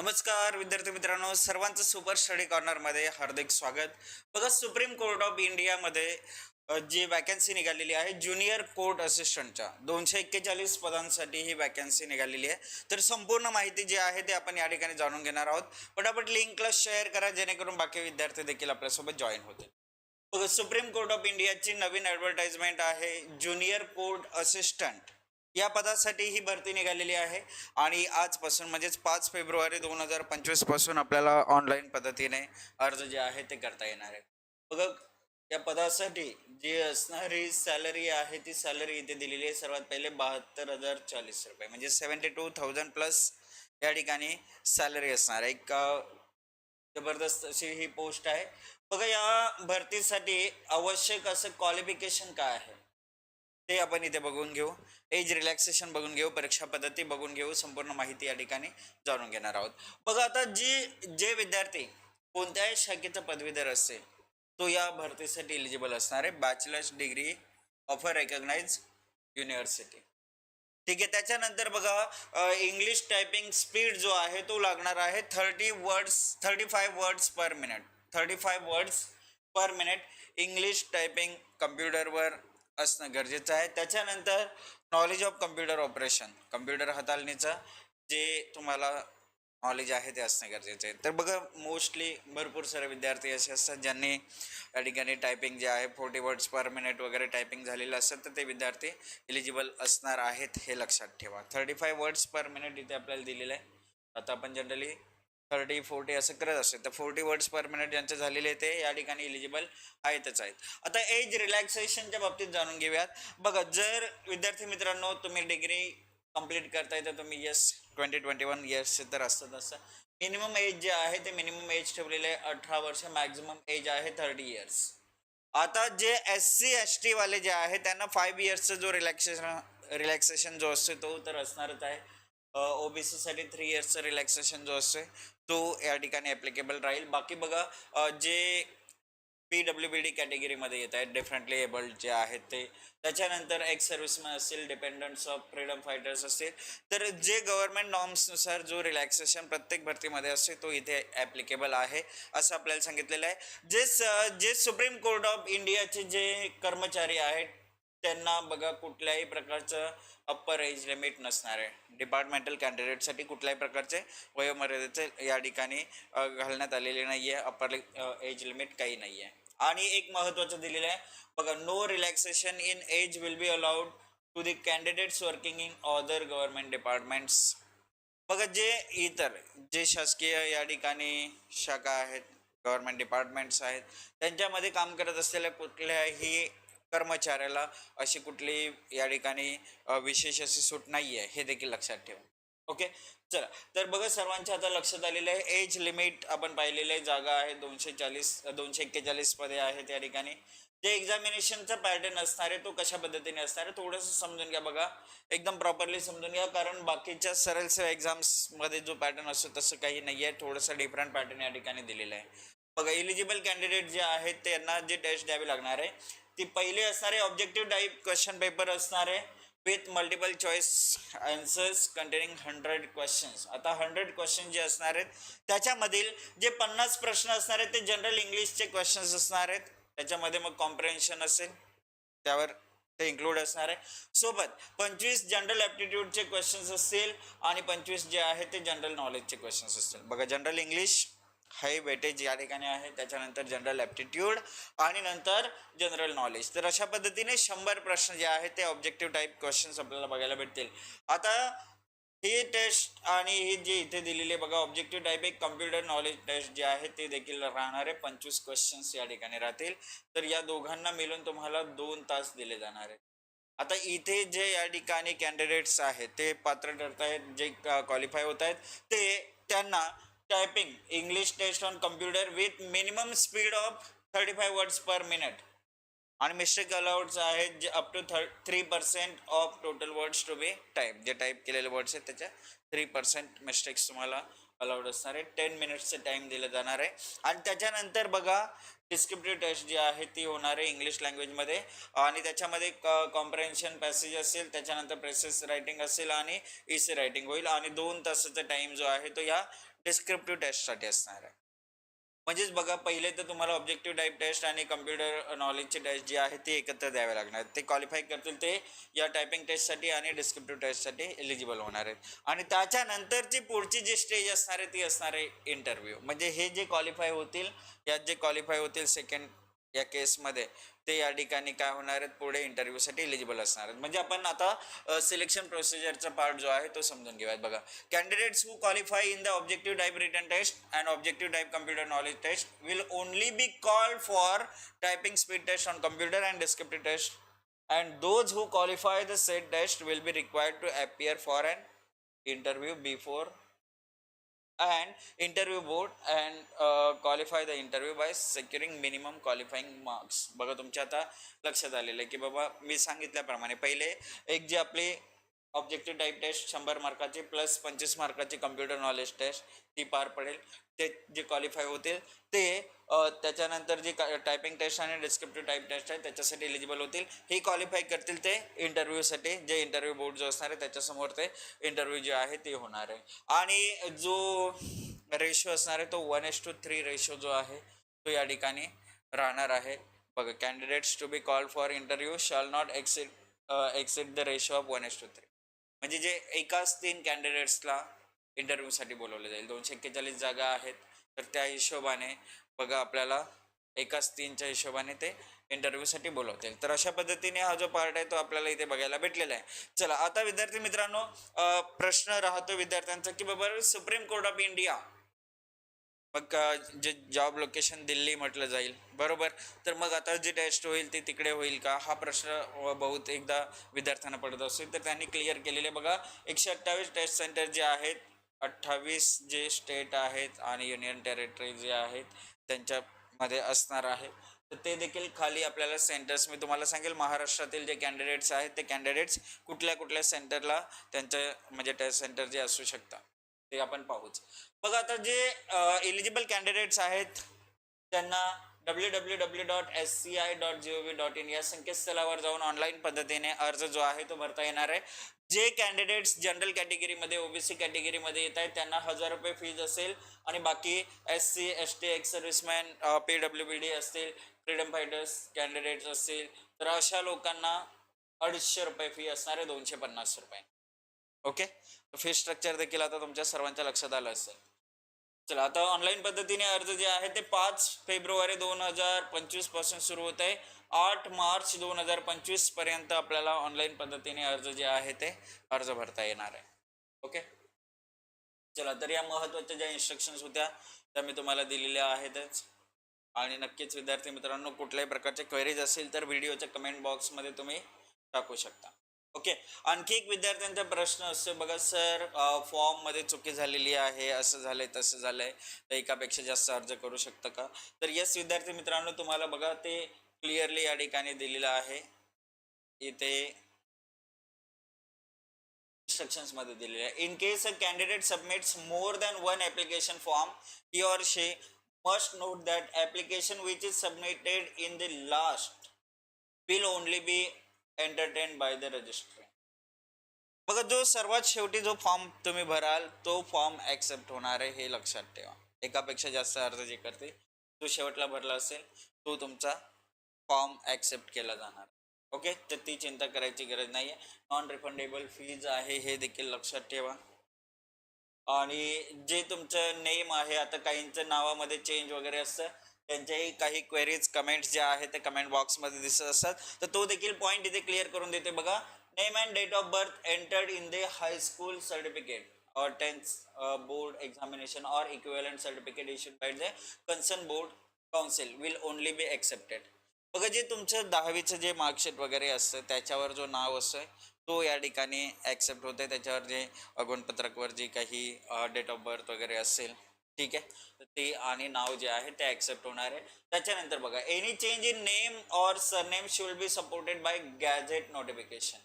नमस्कार विद्यार्थी मित्रांनो. सर्वांचं सुपर स्टडी कॉर्नरमध्ये हार्दिक स्वागत. बघा सुप्रीम कोर्ट ऑफ इंडियामध्ये जी वॅकन्सी निघालेली आहे ज्युनियर कोर्ट असिस्टंटच्या दोनशे एक्केचाळीस पदांसाठी ही वॅकन्सी निघालेली आहे. तर संपूर्ण माहिती जी आहे ते आपण या ठिकाणी जाणून घेणार आहोत. पटापट लिंकला शेअर करा जेणेकरून बाकी विद्यार्थी देखील आपल्यासोबत जॉईन होतील. बघा सुप्रीम कोर्ट ऑफ इंडियाची नवीन ॲडव्हर्टाइजमेंट आहे ज्युनियर कोर्ट असिस्टंट या पदासाठी ही भरती निघालेली आहे. आणि आजपासून म्हणजेच पाच फेब्रुवारी दोन हजार पंचवीसपासून आपल्याला ऑनलाईन पद्धतीने अर्ज जे आहे ते करता येणार आहे बघ या पदासाठी जी असणारी सॅलरी आहे ती सॅलरी इथे दिलेली आहे. सर्वात पहिले बहात्तर हजार चाळीस रुपये म्हणजे सेवन्टी टू थाउजंड प्लस या ठिकाणी सॅलरी असणार आहे. एक जबरदस्त अशी ही पोस्ट आहे. बघा या भरतीसाठी आवश्यक असं क्वालिफिकेशन काय आहे? ते आपण इथे बघून घेऊ. एज रिलॅक्सेशन बघून घेऊ परीक्षा पद्धती बघून घेऊ संपूर्ण माहिती या ठिकाणी जाणून घेणार आहोत. बघा आता जी जे विद्यार्थी कोणत्याही शाखेचा पदवीधर असेल तो या भरतीसाठी एलिजिबल असणार आहे. Bachelor's degree of a recognise university ठीक आहे त्याच्यानंतर बघा इंग्लिश टायपिंग स्पीड जो आहे तो लागणार आहे thirty words thirty five words per minute thirty five words per minute English typing कम्प्युटरवर असणं गरजेचं आहे. त्याच्यानंतर knowledge of computer operation computer हाताळणीचं जे तुम्हाला नॉलेज आहे ते असणं गरजेचं आहे. तर बघा मोस्टली भरपूर सारे विद्यार्थी असे असतात ज्यांनी या ठिकाणी टायपिंग जे आहे फोर्टी वर्ड्स पर मिनिट वगैरे टायपिंग झालेलं असतं तर ते विद्यार्थी एलिजिबल असणार आहेत हे लक्षात ठेवा. Thirty five words per minute इथे आपल्याला दिलेलं आहे. आता आपण जनरली थर्टी फोर्टी असं करत असेल तर फोर्टी वर्ड्स पर मिनिट ज्यांचे झालेले ते या ठिकाणी एलिजिबल आहेतच आहेत. आता एज रिलॅक्सेशनच्या बाबतीत जाणून घेऊयात. बघा जर विद्यार्थी मित्रांनो तुम्ही डिग्री कंप्लीट करताय तर तुम्ही यस ट्वेंटी ट्वेंटी वन इयर्सचे तर असतं तसं. मिनिमम एज जे आहे ते मिनिमम एज ठेवलेले आहे अठरा वर्ष. मॅक्झिमम एज आहे थर्टी इयर्स आता जे एस सी एस टीवाले जे आहे त्यांना फाईव्ह इयर्सचा जो रिलॅक्सेशन रिलॅक्सेशन जो असतो तो तर असणारच आहे. ओबीसी साठी थ्री इयर्सचा रिलॅक्सेशन जो असतो तो या ठिकाणी ॲप्लिकेबल राहील. बाकी बघा J P W B D कॅटेगरीमध्ये येत आहेत डिफरंटली एबल्ड जे आहेत ते. त्याच्यानंतर एक्स सर्व्हिसमॅन असतील डिपेंडंट्स ऑफ फ्रीडम फायटर्स असतील. तर जे गव्हर्नमेंट नॉर्म्सनुसार जो रिलॅक्सेशन प्रत्येक भरतीमध्ये असते तो इथे ॲप्लिकेबल आहे असं आपल्याला सांगितलेलं आहे. जे स जे सुप्रीम कोर्ट ऑफ इंडियाचे जे कर्मचारी आहेत त्यांना बघा कुठल्याही प्रकारचं अप्पर एज लिमिट नसणार आहे. डिपार्टमेंटल कॅन्डिडेटसाठी कुठल्याही प्रकारचे वयोमर्यादेचे या ठिकाणी घालण्यात आलेले नाही आहे अप्पर एज लिमिट काही नाही आहे आणि एक महत्त्वाचं दिलेलं आहे. बघा no relaxation in age will be allowed to the candidates working in other government departments बघा जे इतर जे शासकीय या ठिकाणी शाखा आहेत गव्हर्नमेंट डिपार्टमेंट्स आहेत त्यांच्यामध्ये काम करत असलेल्या कुठल्याही कर्मचाऱ्याला अशी कुठली या ठिकाणी विशेष अशी सूट नाही आहे हे देखील लक्षात ठेवा. ओके? चला. तर बघा सर्वांच्या आता लक्षात आलेलं आहे एज लिमिट आपण पाहिलेलं आहे जागा आहे दोनशे चाळीस दोनशे एक्केचाळीस आहे त्या ठिकाणी. जे एक्झामिनेशनचा पॅटर्न असणार आहे तो कशा पद्धतीने असणार आहे थोडंसं समजून घ्या बघा. एकदम प्रॉपरली समजून घ्या कारण बाकीच्या सरळ सरळ एक्झाम्समध्ये जो पॅटर्न असतो तसं काही नाही आहे थोडंसं डिफरंट पॅटर्न या ठिकाणी दिलेलं आहे. बघा एलिजिबल कॅन्डिडेट जे आहेत त्यांना जे टेस्ट द्यावी लागणार आहे ती पहिली असणारे ऑब्जेक्टिव्ह टाईप क्वेश्चन पेपर असणार आहे with multiple choice answers containing hundred questions आता हंड्रेड क्वेश्चन जे असणार आहेत त्याच्यामधील जे पन्नास प्रश्न असणार आहेत ते जनरल इंग्लिशचे क्वेश्चन्स असणार आहेत. त्याच्यामध्ये मग कॉम्प्रेन्शन असेल. त्यावर ते इन्क्लूड असणार आहे. सोबत पंचवीस जनरल ॲप्टिट्यूडचे क्वेश्चन्स असतील आणि पंचवीस जे आहे ते जनरल नॉलेजचे क्वेश्चन्स असतील. बघा जनरल इंग्लिश हाय वेटेज या ठिकाणी आहे. त्याच्यानंतर जनरल ॲप्टिट्यूड आणि नंतर जनरल नॉलेज तर अशा पद्धतीने शंभर प्रश्न जे आहेत ते ऑब्जेक्टिव्ह टाईप क्वेश्चन्स आपल्याला बघायला भेटतील. आता ही टेस्ट आणि ही जी इथे दिलेली बघा ऑब्जेक्टिव्ह टाईप एक कम्प्युटर नॉलेज टेस्ट जे आहे ते देखील राहणार आहे. पंचवीस क्वेश्चन्स या ठिकाणी राहतील. तर या दोघांना मिळून तुम्हाला दोन तास दिले जाणार आहेत. आता इथे जे या ठिकाणी कॅन्डिडेट्स आहेत ते पात्र ठरत आहेत जे क्वालिफाय होत आहेत ते त्यांना typing English test on computer with minimum speed of thirty five words per minute आणि मिस्टेक अलाउड्स आहेत जे up to थर् three percent of total words to be type जे टाईप केलेले वर्ड्स आहेत त्याच्या थ्री पर्सेंट मिस्टेक्स तुम्हाला allowed असणार आहे टेन मिनिट्सचं टाईम दिलं जाणार आहे. आणि त्याच्यानंतर बघा डिस्क्रिप्टिव्ह टेस्ट जी आहे ती होणार आहे इंग्लिश लँग्वेजमध्ये आणि त्याच्यामध्ये क कॉम्प्रेन्शन पॅसेज असेल त्याच्यानंतर प्रेसेस रायटिंग असेल आणि इसी रायटिंग होईल. आणि दोन तासाचा टाईम जो आहे तो या डिस्क्रिप्टिव्ह टेस्टसाठी असणार आहे. म्हणजेच बघा पहिले तर तुम्हाला ऑब्जेक्टिव्ह टाईप टेस्ट आणि कम्प्युटर नॉलेजची टेस्ट जी आहे ती एकत्र द्यावे लागणार. ते क्वालिफाय करतील ते या टायपिंग टेस्टसाठी आणि डिस्क्रिप्टिव्ह टेस्टसाठी एलिजिबल होणार आहेत. आणि त्याच्यानंतरची पुढची जी स्टेज असणार आहे ती असणार आहे इंटरव्ह्यू म्हणजे हे जे क्वालिफाय होतील यात जे क्वालिफाय होतील सेकंड या केसमध्ये. ते या ठिकाणी काय होणार आहेत? पुढे इंटरव्ह्यूसाठी एलिजिबल असणार आहेत. म्हणजे आपण आता सिलेक्शन प्रोसिजरचा पार्ट जो आहे तो समजून घेऊयात बघा. Candidates who qualify in the objective type written test and objective type computer knowledge test will only be call for typing speed test on computer and descriptive test and those who qualify the said test will be required to appear for and interview before and interview board and uh, qualify the interview by securing minimum qualifying marks बघा तुमच्या आता लक्षात आलेलं आहे की बाबा मी सांगितल्याप्रमाणे पहिले एक जे आपली ऑब्जेक्टिव्ह टाईप टेस्ट शंभर मार्काची प्लस पंचवीस मार्काची कम्प्युटर नॉलेज टेस्ट ती पार पडेल. ते जे क्वालिफाय होतील ते त्याच्यानंतर जी टायपिंग टेस्ट आणि डिस्क्रिप्टिव्ह टाईप टेस्ट आहे त्याच्यासाठी एलिजिबल होतील. हे क्वालिफाय करतील ते इंटरव्ह्यूसाठी जे इंटरव्ह्यू बोर्ड जो असणार आहे त्याच्यासमोर ते इंटरव्ह्यू जे आहे ते होणार आहे. आणि जो रेशो असणार आहे तो one is to three ratio जो आहे तो या ठिकाणी राहणार आहे. बघा candidates to be call for interview shall not exceed exceed the ratio of one is to three म्हणजे जे एकाच तीन कॅन्डिडेट्सला इंटरव्ह्यूसाठी बोलवलं जाईल. दोनशे एक्केचाळीस जागा आहेत तर त्या हिशोबाने बघा आपल्याला एकाच तीनच्या हिशोबाने ते इंटरव्ह्यूसाठी बोलवतील. तर अशा पद्धतीने हा जो पार्ट आहे तो आपल्याला इथे बघायला भेटलेला आहे. चला आता विद्यार्थी मित्रांनो प्रश्न राहतो विद्यार्थ्यांचा की बाबा सुप्रीम कोर्ट ऑफ इंडिया मग जे जॉब लोकेशन दिल्ली म्हटलं जाईल. बरोबर? तर मग आता जी टेस्ट होईल ती तिकडे होईल का? हा प्रश्न बहुत बहुतेकदा विद्यार्थ्यांना पडत असेल तर त्यांनी क्लिअर केलेले. बघा एकशे अठ्ठावीस टेस्ट सेंटर जे आहेत अठ्ठावीस जे स्टेट आहेत आणि युनियन टेरिटरी जे आहेत त्यांच्यामध्ये असणार आहे. तर ते देखील खाली आपल्याला सेंटर्स मी तुम्हाला सांगेल महाराष्ट्रातील जे कॅन्डिडेट्स आहेत ते कॅन्डिडेट्स कुठल्या कुठल्या सेंटरला त्यांचं म्हणजे टेस्ट सेंटर जे असू शकतात. ते आपण पाहूच. बघा आता जे एलिजिबल कॅन्डिडेट्स आहेत त्यांना W W W dot S C I dot G O V dot in या संकेतस्थळावर जाऊन ऑनलाईन पद्धतीने अर्ज जो आहे तो भरता येणार आहे. जे कॅन्डिडेट्स जनरल कॅटेगरीमध्ये ओबीसी कॅटेगरीमध्ये येत आहेत त्यांना हजार रुपये फीज असेल आणि बाकी S C S T ex serviceman P W B D असतील फ्रीडम फायटर्स कॅन्डिडेट्स असतील तर अशा लोकांना अडीचशे रुपये फी असणार आहे दोनशे पन्नास रुपये. ओके? फी स्ट्रक्चर देखील आता तुमच्या सर्वांच्या लक्षात आलं असेल. चला आता ऑनलाईन पद्धतीने अर्ज जे आहे ते पाच फेब्रुवारी दोन हजार पंचवीसपासून सुरू होत आहे. आठ मार्च दोन हजार पंचवीसपर्यंत आपल्याला ऑनलाईन पद्धतीने अर्ज जे आहे ते अर्ज भरता येणार आहे. ओके? चला तर या महत्त्वाच्या ज्या इन्स्ट्रक्शन्स होत्या त्या मी तुम्हाला दिलेल्या आहेतच. आणि नक्कीच विद्यार्थी मित्रांनो कुठल्याही प्रकारचे क्वेरीज असेल तर व्हिडिओच्या कमेंट बॉक्समध्ये तुम्ही टाकू शकता. ओके. आणखी एक विद्यार्थ्यांचा प्रश्न असतो बघा सर फॉर्ममध्ये चुकी झालेली आहे असं झालंय तसं झालंय तर एकापेक्षा जास्त अर्ज करू शकतं का? तर यस विद्यार्थी मित्रांनो तुम्हाला बघा ते क्लिअरली या ठिकाणी दिलेलं आहे. इथे instructions मध्ये दिलेले आहे. In case a candidate submits more than one application form he or she must note that application which is submitted in the last will only be entertain by the registry बघा जो सर्वात शेवटी जो form तुम्ही भराल तो form accept होणार आहे हे लक्षात ठेवा. एकापेक्षा जास्त अर्ज जे करते तो शेवटला भरला असेल तो तुमचा फॉर्म ॲक्सेप्ट केला जाणार ओके तर ती चिंता करायची गरज नाही आहे नॉन रिफंडेबल फीज आहे हे देखील लक्षात ठेवा. आणि जे तुमचं नेम आहे आता काहींचं नावामध्ये चेंज वगैरे असतं त्यांच्याही काही क्वेरीज कमेंट्स जे आहेत ते कमेंट बॉक्समध्ये दिसत असतात. तर तो देखील पॉईंट इथे क्लिअर करून देते बघा name and date of birth entered in the high school certificate or 10th uh, board examination or equivalent certificate issued by the concerned board council will only be accepted. बघा जे तुमचं दहावीचं जे marksheet वगैरे असतं त्याच्यावर जो नाव असतं तो या ठिकाणी ॲक्सेप्ट होते त्याच्यावर जे अगुणपत्रकवर जी काही डेट ऑफ बर्थ वगैरे असेल ठीक आहे? तर ते आणि नाव जे आहे ते ॲक्सेप्ट होणार आहे. त्याच्यानंतर बघा any change in name or surname should be supported by gazette notification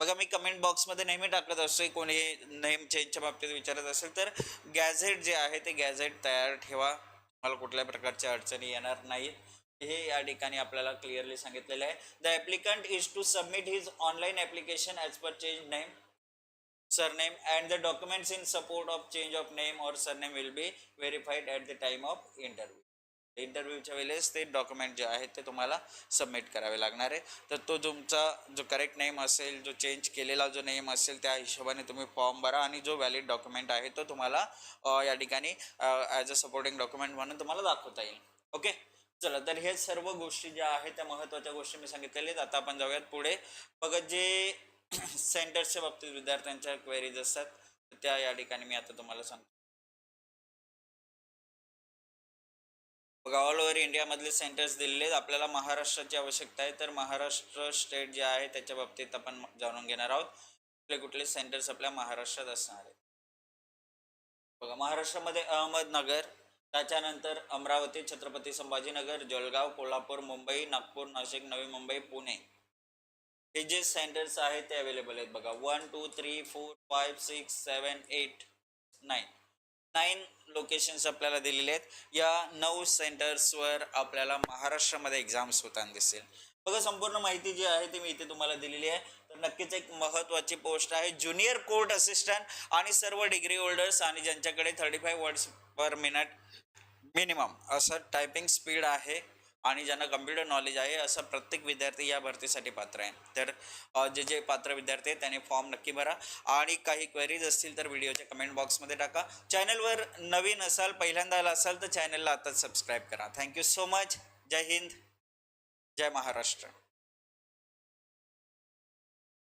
बघा मी कमेंट बॉक्समध्ये नेहमी टाकत असतो कोणी नेम चेंजच्या बाबतीत विचारत असेल तर गॅझेट जे आहे ते गॅझेट तयार ठेवा. मला कुठल्या प्रकारच्या अडचणी येणार नाहीत हे या ठिकाणी आपल्याला क्लिअरली सांगितलेलं आहे. The applicant is to submit his online application as per change name surname and the documents in support of change of name or surname will be verified at the time of interview. इंटरव्ह्यूच्या वेळेस ते document जे आहेत ते तुम्हाला submit करावे लागणार आहे. तर तो तुमचा जो करेक्ट नेम असेल जो चेंज केलेला जो नेम असेल त्या हिशोबाने तुम्ही फॉर्म भरा आणि जो व्हॅलिड डॉक्युमेंट आहे तो तुम्हाला या ठिकाणी ॲज अ सपोर्टिंग डॉक्युमेंट म्हणून तुम्हाला दाखवता येईल. ओके चला तर हे सर्व गोष्टी ज्या आहेत त्या महत्त्वाच्या गोष्टी मी सांगितलेल्या आहेत. आता आपण जाऊयात पुढे. बघा जे सेंटर्सच्या बाबतीत विद्यार्थ्यांच्या क्वेरीज असतात त्या या ठिकाणी मी आता तुम्हाला सांगतो. बघा ऑल ओव्हर इंडियामधले सेंटर्स दिलेले आहेत. आपल्याला महाराष्ट्राची आवश्यकता आहे. तर महाराष्ट्र स्टेट जे आहे त्याच्या बाबतीत आपण जाणून घेणार आहोत. कुठले कुठले सेंटर्स आपल्या महाराष्ट्रात असणार आहेत. बघा महाराष्ट्रामध्ये अहमदनगर त्याच्यानंतर अमरावती छत्रपती संभाजीनगर जळगाव कोल्हापूर मुंबई नागपूर नाशिक नवी मुंबई पुणे. हे जे सेंटर्स आहेत ते अवेलेबल आहेत बघा. One two three four five six seven eight nine nine locations आपल्याला दिलेले आहेत. या नऊ सेंटर्सवर आपल्याला महाराष्ट्रामध्ये एक्झाम्स होताना दिसेल. बघा संपूर्ण माहिती जी आहे ती मी इथे तुम्हाला दिलेली आहे. तर नक्कीच एक महत्त्वाची पोस्ट आहे. ज्युनियर कोर्ट असिस्टंट आणि सर्व डिग्री होल्डर्स आणि ज्यांच्याकडे thirty five words per minute minimum असं टायपिंग स्पीड आहे आणि ज्यांना कम्प्युटर नॉलेज आहे असं प्रत्येक विद्यार्थी या भरतीसाठी पात्र आहे. तर जे जे पात्र विद्यार्थी आहेत त्यांनी फॉर्म नक्की भरा. आणि काही क्वेरीज असतील तर व्हिडिओच्या कमेंट बॉक्समध्ये टाका. चॅनलवर नवीन असाल पहिल्यांदा आला असाल तर चॅनलला आताच सबस्क्राईब करा. थँक्यू सो मच जय हिंद. जय महाराष्ट्र.